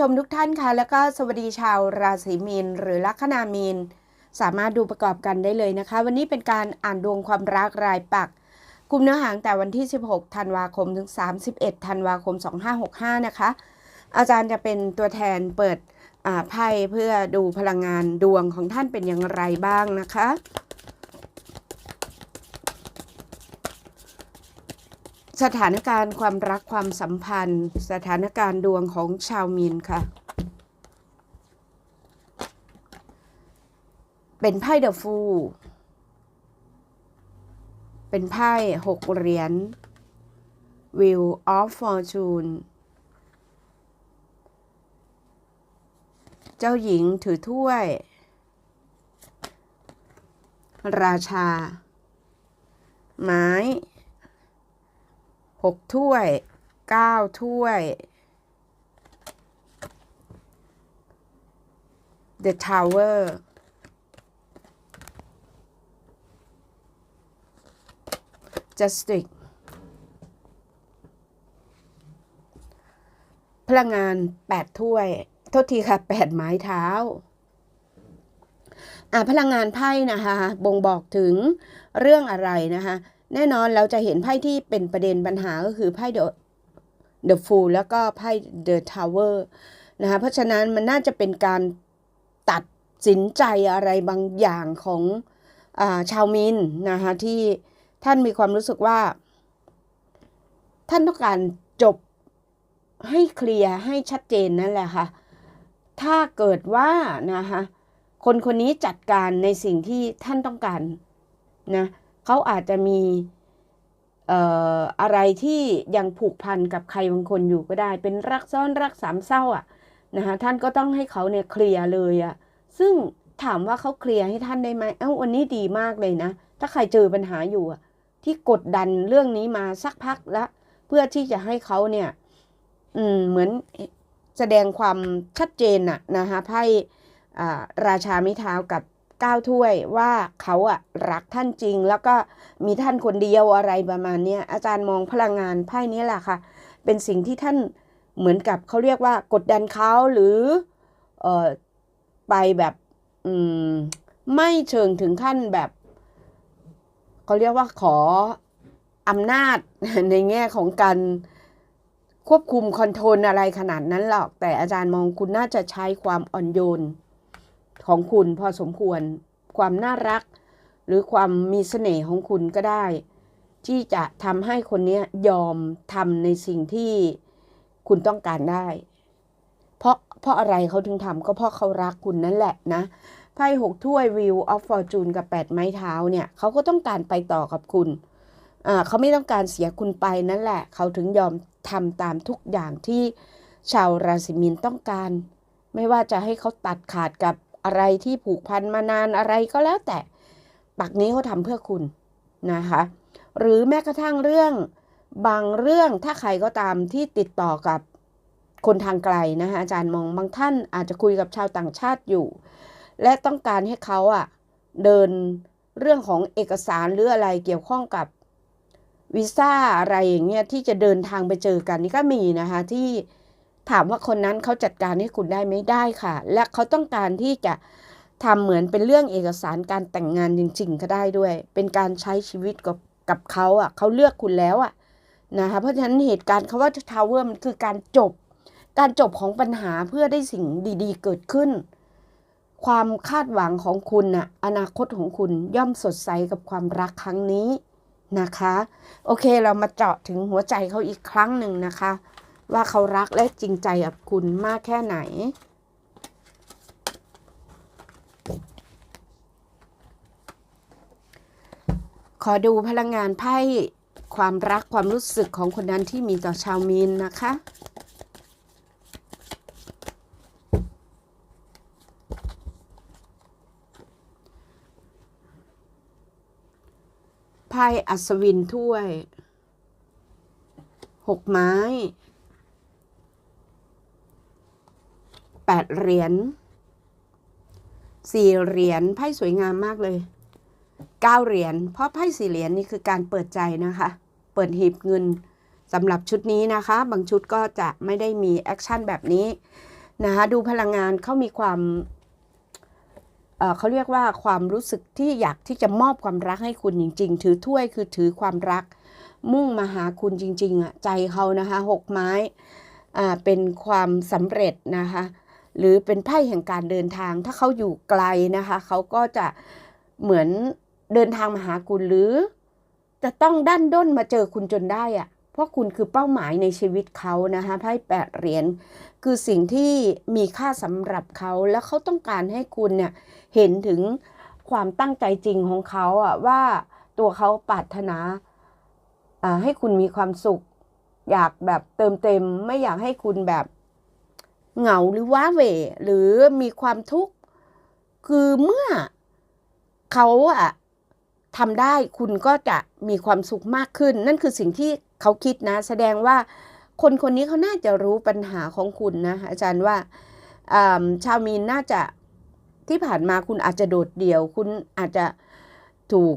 ชมทุกท่านค่ะ แล้วก็สวัสดีชาวราศีมีนหรือลัคนามีน สามารถดูประกอบกันได้เลยนะคะ วันนี้เป็นการอ่านดวงความรักรายปักกลุ่มเนื้อหางแต่วันที่ 16 ธันวาคมถึง 31 ธันวาคม 2565 นะคะ อาจารย์จะเป็นตัวแทนเปิดไพ่เพื่อดูพลังงานดวงของท่านเป็นอย่างไรบ้างนะคะ สถานการณ์ความรักความสัมพันธ์ สถานการณ์ดวงของชาวมีนค่ะ เป็นไพ่เดอะฟูลเป็นไพ่หกเหรียญ Wheel of Fortune เจ้าหญิงถือถ้วย ราชา ไม้ หกถ้วยเก้าถ้วย The Tower Justice พลังงาน 8 ถ้วย โทษทีค่ะ 8 ไม้เท้า อ่าพลังงานไพ่นะคะ บ่งบอกถึงเรื่องอะไรนะคะ แน่นอนเราจะเห็นไพ่ที่เป็นประเด็นปัญหาก็คือไพ่ The The Fool แล้วก็ไพ่ The Tower นะคะเพราะฉะนั้นมันน่าจะเป็นการตัดสินใจอะไรบางอย่างของอาชาวมินนะคะที่ท่านมีความรู้สึกว่า ท่านต้องการจบให้เคลียร์ให้ชัดเจนนั่นแหละค่ะ ถ้าเกิดว่านะคะคนคนนี้จัดการในสิ่งที่ท่านต้องการนะ เขาอาจจะมีเอ่ออะไรที่ยังผูกพันกับใครบางคนอยู่ก็ได้ เป็นรักซ้อนรักสามเศร้าอะนะคะท่านก็ต้องให้เขาเนี่ยเคลียร์เลยอะซึ่งถามว่าเขาเคลียร์ให้ท่านได้ไหมเอ้าวันนี้ดีมากเลยนะ ถ้าใครเจอปัญหาอยู่อะที่กดดันเรื่องนี้มาสักพักแล้วเพื่อที่จะให้เขาเนี่ย อืมเหมือนแสดงความชัดเจนน่ะนะคะไพ่อ่าราชาไม้เท้ากับ ก้าถ้วยว่าเขาอะรักท่านจริง แล้วก็มีท่านคนเดียวอะไรประมาณเนี้ยอาจารย์มองพลังงานไพ่นี้แหละค่ะ เป็นสิ่งที่ท่านเหมือนกับเขาเรียกว่ากดดันเขาหรือเออไปแบบอืมไม่เชิงถึงขั้นแบบเขาเรียกว่าขออำนาจในแง่ของการควบคุมคอนโทรลอะไรขนาดนั้นหรอก แต่อาจารย์มองคุณน่าจะใช้ความอ่อนโยน ของคุณพอสมควร ความน่ารัก หรือความมีเสน่ห์ของคุณก็ได้ ที่จะทำให้คนนี้ยอมทำในสิ่งที่คุณต้องการได้ เพราะเพราะอะไรเขาถึงทำก็เพราะเขารักคุณนั่นแหละนะไพ่หกถ้วยวิวออฟฟอร์จูนกับแปดไม้เท้าเนี่ยเขาก็ต้องการไปต่อกับคุณเขาไม่ต้องการเสียคุณไปนั่นแหละ เขาถึงยอมทำตามทุกอย่างที่ชาวราศีมีนต้องการ ไม่ว่าจะให้เขาตัดขาดกับ อะไรที่ผูกพันมานานอะไรก็แล้วแต่ปักนี้เขาทำเพื่อคุณนะคะ หรือแม้กระทั่งเรื่องบางเรื่องถ้าใครก็ตามที่ติดต่อกับคนทางไกลนะคะอาจารย์มองบางท่านอาจจะคุยกับชาวต่างชาติอยู่ และต้องการให้เขาอะเดินเรื่องของเอกสารหรืออะไรเกี่ยวข้องกับวีซ่าอะไรอย่างเงี้ยที่จะเดินทางไปเจอกันนี่ก็มีนะคะที่ ถามว่าคนนั้นเขาจัดการให้คุณได้ไม่ได้ค่ะ และเขาต้องการที่จะทำเหมือนเป็นเรื่องเอกสารการแต่งงานจริง ๆ ก็ได้ด้วย เป็นการใช้ชีวิตกับกับเขาอะเขาเลือกคุณแล้วอะนะคะเพราะฉะนั้นเหตุการณ์คาว่าทาวเวอร์มันคือการจบ การจบของปัญหาเพื่อได้สิ่งดีๆ เกิดขึ้น ความคาดหวังของคุณน่ะอนาคตของคุณย่อมสดใสกับความรักครั้งนี้นะคะ โอเคเรามาเจาะถึงหัวใจเขาอีกครั้งหนึ่งนะคะ ว่าเขารักและจริงใจกับคุณมากแค่ไหน ขอดูพลังงานไพ่ความรักความรู้สึกของคนนั้นที่มีต่อชาวมีนนะคะไพ่อัศวินถ้วยหกไม้ แปดเหรียญสี่เหรียญไพ่สวยงามมากเลยเก้าเหรียญเพราะไพ่สี่เหรียญนี่คือการเปิดใจนะคะ เปิดหีบเงินสำหรับชุดนี้นะคะ บางชุดก็จะไม่ได้มีแอคชั่นแบบนี้นะคะดูพลังงานเขามีความเเขาเรียกว่าความรู้สึกที่อยากที่จะมอบความรักให้คุณจริง ๆ ถือถ้วยคือถือความรัก มุ่งมาหาคุณจริง ๆอะใจเขานะคะหกไม้เป็นความสำเร็จนะคะ หรือเป็นไพ่แห่งการเดินทาง ถ้าเขาอยู่ไกลนะคะ เขาก็จะเหมือนเดินทางมาหาคุณหรือ จะต้องดันด้นมาเจอคุณจนได้อะเพราะคุณคือเป้าหมายในชีวิตเขานะคะไพ่แปดเหรียญคือสิ่งที่มีค่าสำหรับเขาแล้วเขาต้องการให้คุณเนี่ยเห็นถึงความตั้งใจจริงของเขาอะว่าตัวเขาปรารถนาอ่าให้คุณมีความสุข อยากแบบเติมเต็ม ไม่อยากให้คุณแบบ เหงาหรือว้าเหวหรือมีความทุกข์ คือเมื่อเขาอะทำได้คุณก็จะมีความสุขมากขึ้น นั่นคือสิ่งที่เขาคิดนะ แสดงว่าคนคนนี้เขาน่าจะรู้ปัญหาของคุณนะ อาจารย์ว่าอ่าชาวมีนน่าจะที่ผ่านมาคุณอาจจะโดดเดี่ยว คุณอาจจะถูก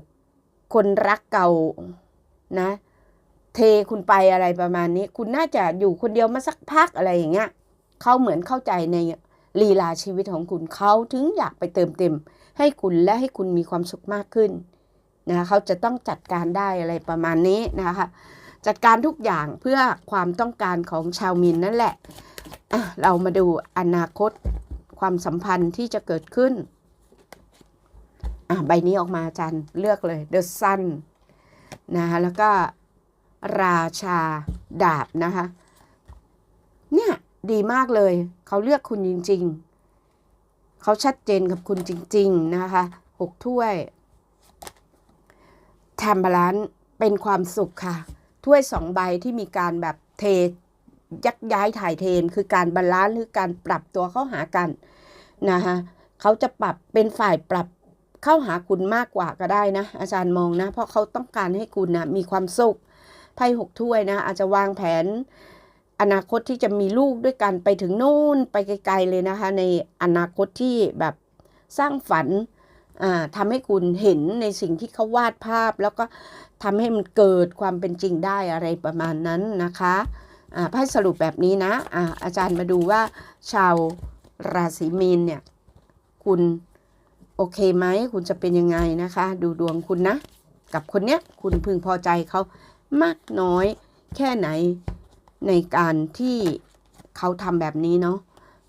คนรักเก่านะ เทคุณไปอะไรประมาณนี้ คุณน่าจะอยู่คนเดียวมาสักพักอะไรอย่างเงี้ย เขาเหมือนเข้าใจในลีลาชีวิตของคุณเขาถึงอยากไปเติมเต็ม ให้คุณและให้คุณมีความสุขมากขึ้นนะเขาจะต้องจัดการได้อะไรประมาณนี้นะคะจัดการทุกอย่างเพื่อความต้องการของชาวมินนั่นแหละะเรามาดูอนาคตความสัมพันธ์ที่จะเกิดขึ้นอะใบนี้ออกมาจารย์เลือกเลย The Sun นะคะแล้วก็ราชาดาบนะคะ ดีมากเลย เขาเลือกคุณจริง ๆ เขาชัดเจนกับคุณจริง ๆ นะคะหกถ้วยแทมบาลานเป็นความสุขค่ะ ถ้วยสองใบที่มีการแบบเทยักย้ายถ่ายเทน คือการบาลานซ์หรือการปรับตัวเข้าหากันนะคะเขาจะปรับเป็นฝ่ายปรับเข้าหาคุณมากกว่าก็ได้นะ อาจารย์มองนะ เพราะเขาต้องการให้คุณนะมีความสุขไพ่หกถ้วยนะ อาจจะวางแผน อนาคตที่จะมีลูกด้วยกันไปถึงนู่นไปไกล ๆเลยนะคะ ในอนาคตที่แบบสร้างฝันอ่าทำให้คุณเห็นในสิ่งที่เขาวาดภาพ แล้วก็ทำให้มันเกิดความเป็นจริงได้อะไรประมาณนั้นนะคะไพ่สรุปแบบนี้นะอาอาจารย์มาดูว่า ชาวราศีมีนเนี่ย คุณโอเคไหม คุณจะเป็นยังไงนะคะ ดูดวงคุณนะ กับคนเนี้ย คุณพึงพอใจเขามากน้อยแค่ไหน ในการที่เขาทำแบบนี้เนาะ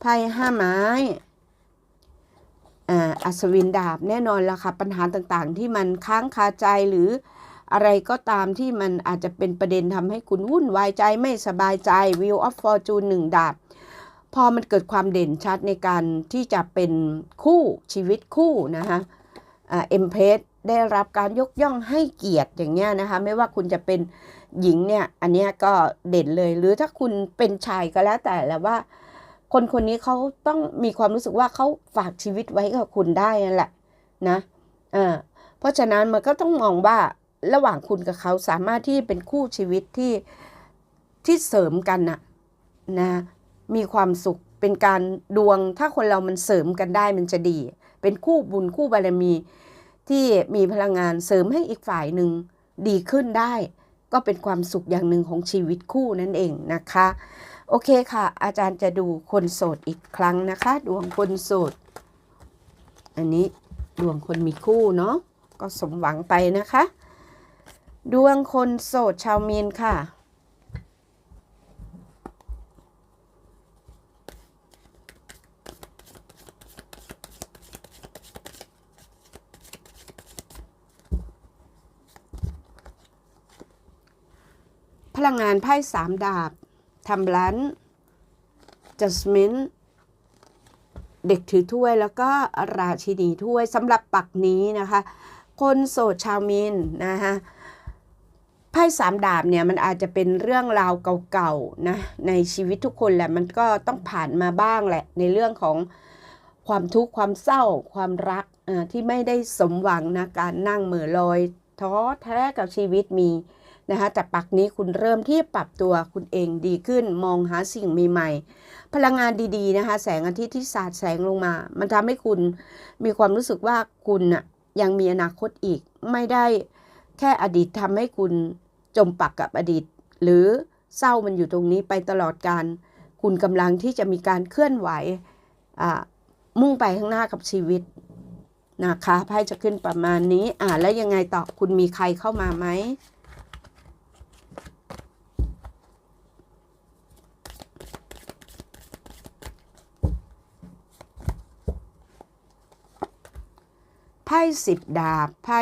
ไพ่ห้าไม้อ่าอัศวินดาบแน่นอนละค่ะปัญหาต่างๆ ที่มันค้างคาใจหรืออะไรก็ตามที่มันอาจจะเป็นประเด็นทำให้คุณวุ่นวายใจไม่สบายใจ Wheel of Fortune หนึ่งดาบ พอมันเกิดความเด่นชัดในการที่จะเป็นคู่ชีวิตคู่นะคะเอ็มเพส ได้รับการยกย่องให้เกียรติอย่างเงี้ยนะคะ ไม่ว่าคุณจะเป็นหญิงเนี่ย อันเนี้ยก็เด่นเลย หรือถ้าคุณเป็นชายก็แล้วแต่แล้วว่า คนคนนี้เขาต้องมีความรู้สึกว่าเขาฝากชีวิตไว้กับคุณได้นั่นแหละนะอ่าเพราะฉะนั้นมันก็ต้องมองว่าระหว่างคุณกับเขาสามารถที่เป็นคู่ชีวิตที่ที่เสริมกันน่ะนะมีความสุขเป็นการดวงถ้าคนเรามันเสริมกันได้มันจะดี เป็นคู่บุญคู่บารมี ที่มีพลังงานเสริมให้อีกฝ่ายหนึ่งดีขึ้นได้ ก็เป็นความสุขอย่างหนึ่งของชีวิตคู่นั่นเองนะคะ โอเคค่ะ อาจารย์จะดูคนโสดอีกครั้งนะคะ ดวงคนโสด อันนี้ดวงคนมีคู่เนาะก็สมหวังไปนะคะ ดวงคนโสดชาวมีนค่ะานไพ่สามดาบทำร้นจัสมินเด็กถือถ้วยแล้วก็ราชินีถ้วยสำหรับปักนี้นะคะ คนโสดชาวมินนะคะไพ่สามดาบเนี่ยมันอาจจะเป็นเรื่องราวเก่าๆนะในชีวิตทุกคนแหละมันก็ต้องผ่านมาบ้างแหละ ในเรื่องของความทุกข์ความเศร้า ความรักที่ไม่ได้สมหวังนะการนั่งเหม่อลอยท้อแท้กับชีวิตมี นะคะแต่ปักนี้คุณเริ่มที่ปรับตัวคุณเองดีขึ้นมองหาสิ่งใหม่ๆพลังงานดีๆนะคะแสงอาทิตย์ที่สาดแสงลงมา มันทำให้คุณมีความรู้สึกว่าคุณน่ะยังมีอนาคตอีก ไม่ได้แค่อดีตทำให้คุณจมปักกับอดีต หรือเศร้ามันอยู่ตรงนี้ไปตลอดการ คุณกำลังที่จะมีการเคลื่อนไหวมุ่งไปข้างหน้ากับชีวิตนะคะไพ่จะขึ้นประมาณนี้อ่าแล้วยังไงต่อคุณมีใครเข้ามาไหม พ่สิบดาบ ไพ่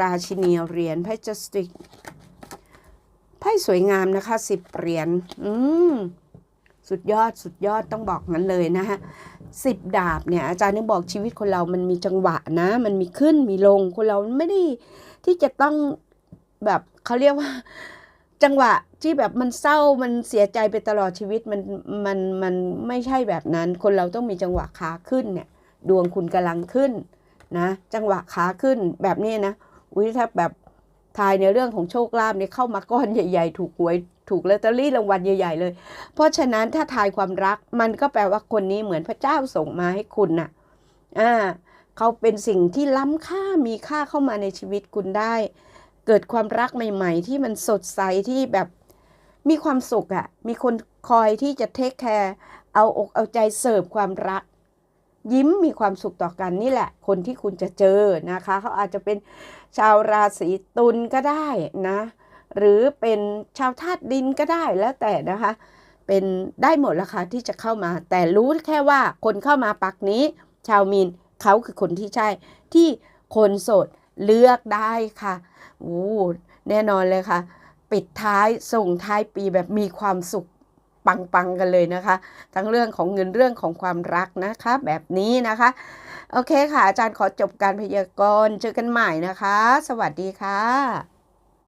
ราชินีเหรียญ ไพ่จัสติก ไพ่สวยงามนะคะสิบเหรียญ อืม สุดยอด สุดยอด ต้องบอกงั้นเลยนะฮะสิบดาบเนี่ยอาจารย์นึกบอกชีวิตคนเรามันมีจังหวะนะ มันมีขึ้นมีลง คนเราไม่ได้ที่จะต้องแบบเขาเรียกว่า จังหวะที่แบบมันเศร้ามันเสียใจไปตลอดชีวิตมันมันมันไม่ใช่แบบนั้น คนเราต้องมีจังหวะขาขึ้นเนี่ย ดวงคุณกำลังขึ้น นะ จังหวะขาขึ้นแบบนี้นะอุ้ยถ้าแบบทายในเรื่องของโชคลาภเนี่ยเข้ามาก้อนใหญ่ ๆ ถูกหวยถูกลอตเตอรี่รางวัลใหญ่ ๆ เลย เพราะฉะนั้นถ้าทายความรักมันก็แปลว่าคนนี้เหมือนพระเจ้าส่งมาให้คุณน่ะอ่าเขาเป็นสิ่งที่ล้ำค่ามีค่าเข้ามาในชีวิตคุณได้ เกิดความรักใหม่ ๆ ที่มันสดใสที่แบบมีความสุขอะ่ะ มีคนคอยที่จะเทคแคร์เอาอกเอาใจเสิร์ฟความรัก ยิ้มมีความสุขต่อกันนี่แหละ คนที่คุณจะเจอนะคะ เขาอาจจะเป็นชาวราศีตุลก็ได้นะ หรือเป็นชาวธาตุดินก็ได้แล้วแต่นะคะ เป็นได้หมดละค่ะที่จะเข้ามา แต่รู้แค่ว่าคนเข้ามาปักนี้ ชาวมีนเขาคือคนที่ใช่ที่คนโสดเลือกได้ค่ะโอ้แน่นอนเลยค่ะ ปิดท้ายส่งท้ายปีแบบมีความสุข ปังๆกันเลยนะคะ ทั้งเรื่องของเงินเรื่องของความรักนะคะ แบบนี้นะคะ โอเคค่ะ อาจารย์ขอจบการพยากรณ์เจอกันใหม่นะคะ สวัสดีค่ะ